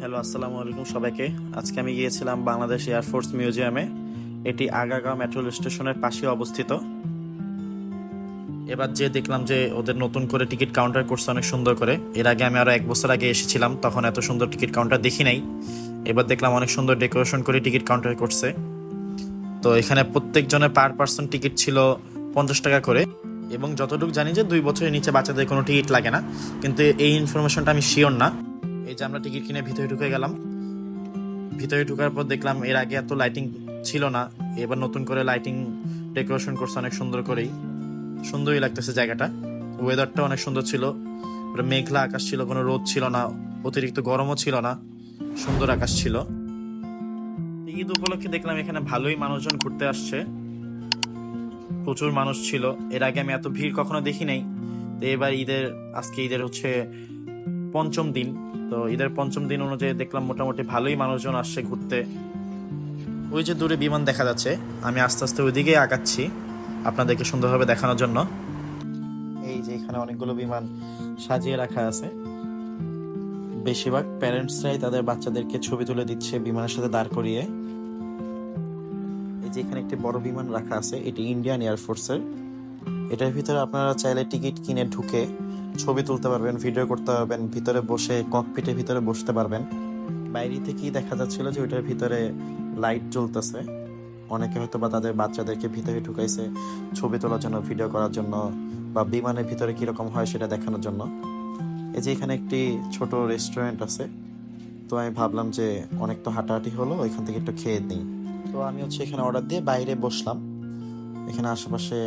Hello, আসসালামু আলাইকুম সবাইকে। আজকে আমি গিয়েছিলাম বাংলাদেশ এয়ারফোর্স মিউজিয়ামে। এটি আগাগাঁও মেট্রো স্টেশনের পাশে অবস্থিত। এবার যে দেখলাম যে ওদের নতুন করে টিকিট কাউন্টার করছে অনেক সুন্দর করে। এর আগে আমি আরও এক বছর আগে এসেছিলাম, তখন এত সুন্দর টিকিট কাউন্টার দেখি নাই। এবার দেখলাম অনেক সুন্দর ডেকোরেশন করে টিকিট কাউন্টার করছে। তো এখানে প্রত্যেকজনের পার পার্সন টিকিট ছিল পঞ্চাশ টাকা করে। এবং যতটুকু জানি যে দুই বছরের নিচে বাচ্চাদের কোনো টিকিট লাগে না। কিন্তু এই ইনফরমেশনটা আমি শিওর না। এই যে আমরা টিকিট কিনে ভিতরে ঢুকে গেলাম। ভিতরে ঢুকার পর দেখলাম এর আগে এত লাইটিং ছিল না। এবার নতুন করে লাইটিং ডেকোরেশন করছে অনেক সুন্দর করেই। সুন্দরই লাগতেছে জায়গাটা। ওয়েদারটা অনেক সুন্দর ছিল। মেঘলা আকাশ ছিল, কোনো রোদ ছিল না। অতিরিক্ত গরমও ছিল না। সুন্দর আকাশ ছিল। ঈদ উপলক্ষে দেখলাম এখানে ভালোই মানুষজন ঘুরতে আসছে। প্রচুর মানুষ ছিল। এর আগে আমি এত ভিড় কখনো দেখি নাই। তো এবার ঈদের, আজকে ঈদের হচ্ছে পঞ্চম দিন। তো ঈদের পঞ্চম দিন অনুযায়ী দেখলাম মোটামুটি ভালোই মানুষজন আসছে ঘুরতে। ওই যে দূরে বিমান দেখা যাচ্ছে, আমি আস্তে আস্তে ওইদিকেই আগাচ্ছি আপনাদেরকে সুন্দরভাবে দেখানোর জন্য। এই যে এখানে অনেকগুলো বিমান সাজিয়ে রাখা আছে। বেশিরভাগ প্যারেন্টসরাই তাদের বাচ্চাদেরকে ছবি তুলে দিচ্ছে বিমানের সাথে দাঁড় করিয়ে। এই যে এখানে একটি বড় বিমান রাখা আছে, এটি ইন্ডিয়ান এয়ারফোর্সের এটার ভিতরে আপনারা চাইলে টিকিট কিনে ঢুকে ছবি তুলতে পারবেন, ভিডিও করতে পারবেন, ভিতরে বসে ককপিটের ভিতরে বসতে পারবেন। বাইরে থেকেই দেখা যাচ্ছিল যে ওইটার ভিতরে লাইট জ্বলতেছে। অনেকে হয়তো বা তাদের বাচ্চাদেরকে ভিতরে ঢুকাইছে ছবি তোলার জন্য ভিডিও করার জন্য, বা বিমানের ভিতরে কীরকম হয় সেটা দেখানোর জন্য। এই যে এখানে একটি ছোট রেস্টুরেন্ট আছে, তো আমি ভাবলাম যে অনেক তো হাঁটাহাঁটি হলো, ওইখান থেকে একটু খেয়ে নিই। তো আমি হচ্ছে এখানে অর্ডার দিয়ে বাইরে বসলাম। এখানে আশেপাশে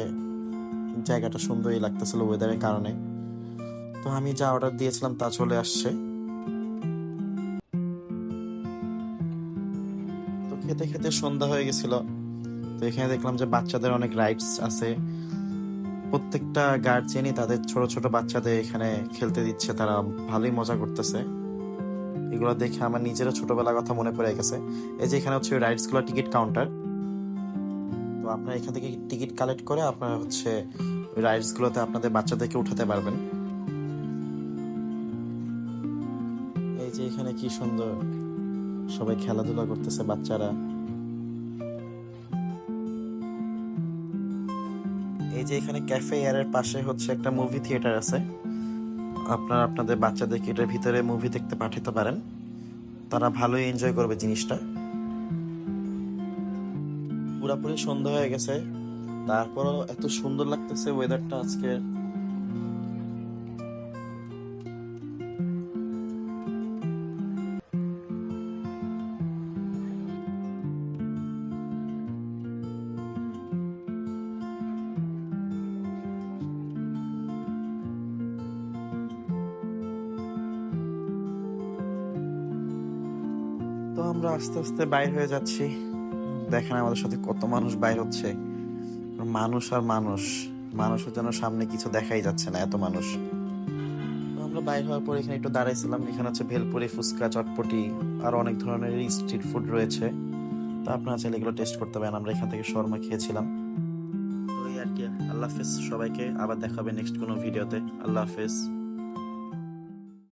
জায়গাটা সুন্দরই লাগতেছিল ওয়েদারের কারণে। তো আমি যা অর্ডার দিয়েছিলাম তা চলে আসছে। তো খেতে খেতে সন্ধ্যা হয়ে গেছিল। তো এখানে দেখলাম যে বাচ্চাদের অনেক রাইডস আছে। প্রত্যেকটা গার্জেনই তাদের ছোট ছোট বাচ্চাদের এখানে খেলতে দিচ্ছে, তারা ভালোই মজা করতেছে। এগুলো দেখে আমার নিজেরও ছোটবেলার কথা মনে পড়ে গেছে। এই যে এখানে হচ্ছে রাইডসগুলো টিকিট কাউন্টার তো আপনারা এখান থেকে টিকিট কালেক্ট করে আপনারা হচ্ছে রাইডস গুলোতে আপনাদের বাচ্চাদেরকে উঠাতে পারবেন। এই যে এখানে কি সুন্দর। সবাই খেলাধুলা করতেছে, বাচ্চারা। এই যে এখানে ক্যাফে এয়ারের পাশে হচ্ছে একটা মুভি থিয়েটার আছে। আপনারা আপনাদের বাচ্চাদেরকে এটার ভিতরে মুভি দেখতে পাঠাতে পারেন। তারা ভালোই এনজয় করবে জিনিসটা। পুরাপুরি সন্ধ্যা হয়ে গেছে। তারপরও এত সুন্দর লাগতেছে ওয়েদারটা আজকে। তো আমরা আস্তে আস্তে বাইর হয়ে যাচ্ছি। দেখেন আমাদের সাথে কত মানুষ বাইর হচ্ছে। মানুষ আর মানুষ। মানুষের জন্য সামনে কিছু দেখাই যাচ্ছে না, এত মানুষ। আমরা বাইর হওয়ার পর এখানে একটু দাঁড়াইছিলাম, এখানে হচ্ছে ভেলপুরি, ফুচকা, চটপটি, আর অনেক ধরনের স্ট্রিট ফুড রয়েছে। তো আপনারা চাইলে এগুলো টেস্ট করতে পারেন। আমরা এখান থেকে শর্মা খেয়েছিলাম। তো আর কি, আল্লাহ হাফেজ সবাইকে। আবার দেখাবে নেক্সট কোনো ভিডিওতে আল্লাহ হাফেজ।